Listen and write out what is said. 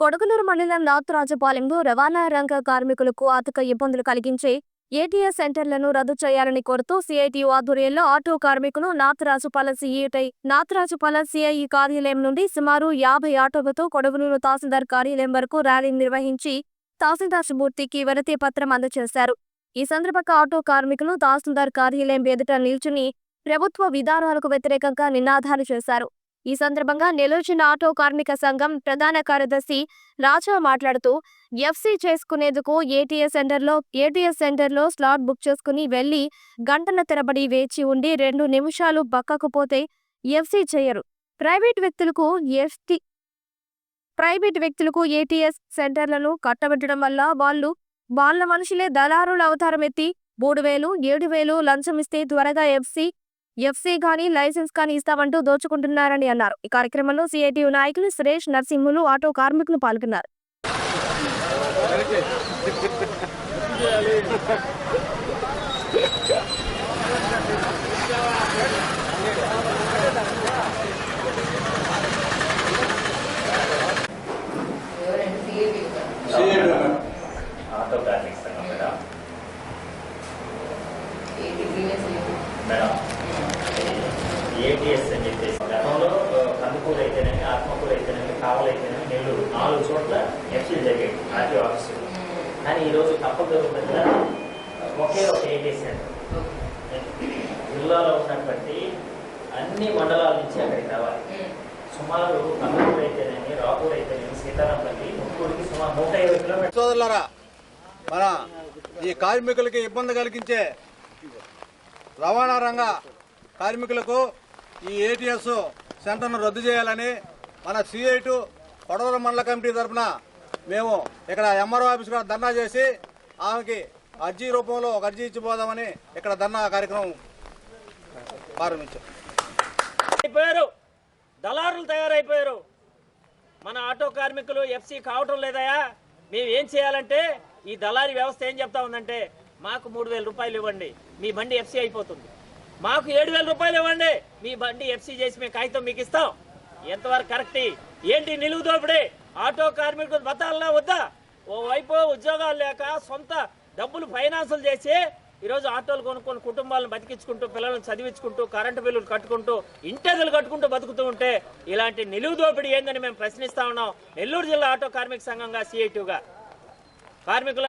కొడగలూరు మండలం నాతురాజపాలెంలో రవాణా రంగ కార్మికులకు ఆర్థిక ఇబ్బందులు కలిగించే ఏటీఎస్ సెంటర్లను రద్దు చేయాలని కోరుతూ సిఐటియు ఆధ్వర్యంలో ఆటో కార్మికులు నాతరాజుపాల సిఐటై నాతరాజుపాల సిఐఈ కార్యాలయం నుండి సుమారు యాభై ఆటోలతో కొడవలూరు తహసీల్దార్ కార్యాలయం వరకు ర్యాలీ నిర్వహించి తహసీల్దార్ మూర్తికి వినతి పత్రం అందజేశారు. ఈ సందర్భంగా ఆటో కార్మికులు తహసీల్దార్ కార్యాలయం ఎదుట నిల్చుని ప్రభుత్వ విధానాలకు వ్యతిరేకంగా నినాదాలు చేశారు. ఈ సందర్భంగా నెల్లూరు ఆటో కార్మిక సంఘం ప్రధాన కార్యదర్శి రాజా మాట్లాడుతూ ఎఫ్సీ చేసుకునేందుకు ఏటీఎస్ సెంటర్లో ఏటీఎస్ సెంటర్లో స్లాట్ బుక్ చేసుకుని వెళ్ళి గంటల తరబడి వేచి ఉండి రెండు నిమిషాలు పక్కకు పోతే ఎఫ్సీ చేయరు. ప్రైవేట్ వ్యక్తులకు ఎఫ్టీ ప్రైవేట్ వ్యక్తులకు ఏటీఎస్ సెంటర్లను కట్టబెట్టడం వల్ల వాళ్ళు వాళ్ళ మనుషులే దళారుల అవతారం ఎత్తి మూడు వేలు ఏడు వేలు లంచం ఇస్తే త్వరగా ఎఫ్సీ ఎఫ్సీ కానీ లైసెన్స్ కానీ ఇస్తామంటూ దోచుకుంటున్నారని అన్నారు. ఈ కార్యక్రమంలో సిఐటియు నాయకులు సురేష్ నరసింహులు ఆటో కార్మికులు పాల్గొన్నారు ఆటో కార్మిక్ సంఘం మేడం మేడం ఏటీఎస్ అని చెప్పేసి గతంలో కందుకూరు అయితేనేమి ఆత్మకూరు అయితేనేమి నెల్లూరు నాలుగు చోట్ల ఎఫ్సీలు జరిగాయి ఆర్టీఓ ఆఫీసులు. కానీ ఈరోజు పెద్ద ఒకే ఒక ఏటీఎస్ సెంటర్. జిల్లాలో ఉన్నటువంటి అన్ని మండలాల నుంచి అక్కడికి రావాలి. సుమారు కందుకూరు అయితేనేమి రాపూర్ అయితేనేమి సీతారాంపల్లి ముక్కూరికి సుమారు నూట ఇరవై కిలోమీటర్లు. సోదరులారా మన ఈ కార్మికులకి ఇబ్బంది కలిగించే రవాణా రంగ కార్మికులకు ఈ ఏటీఎస్ సెంటర్ను రద్దు చేయాలని మన సిఐటు కొడవల మండల కమిటీ తరఫున మేము ఇక్కడ ఎంఆర్ఓ ఆఫీస్ కూడా ధర్నా చేసి ఆమెకి అర్జీ రూపంలో ఒక అర్జీ ఇచ్చిపోదామని ఇక్కడ ధర్నా కార్యక్రమం ప్రారంభించాం. అయిపోయారు. దళారులు తయారైపోయారు. మన ఆటో కార్మికులు ఎఫ్సీ కావటం లేదయా మేము ఏం చేయాలంటే ఈ దళారీ వ్యవస్థ ఏం చెప్తా ఉందంటే మాకు మూడు వేల రూపాయలు ఇవ్వండి. మీ బండి ఎఫ్సీ అయిపోతుంది. మాకు ఏడు వేల రూపాయలు ఇవ్వండి. మీ బండి ఎఫ్సీ చేసి మేము కాగితం మీకు ఇస్తాం. ఎంతవరకు కరెక్ట్ ఏంటి నిలువు దోపిడీ? ఆటో కార్మికులు బతాలనా వద్దా? ఓవైపు ఉద్యోగాలు లేక సొంత డబ్బులు ఫైనాన్సులు చేసి ఈరోజు ఆటోలు కొనుక్కొని కుటుంబాలను బతికించుకుంటూ పిల్లలను చదివించుకుంటూ కరెంటు బిల్లులు కట్టుకుంటూ ఇంటెదులు కట్టుకుంటూ బతుకుతూ ఉంటే ఇలాంటి నిలువు దోపిడీ ఏందని మేము ప్రశ్నిస్తా ఉన్నాం. నెల్లూరు జిల్లా ఆటో కార్మిక సంఘంగా సిఐటిగా కార్మికుల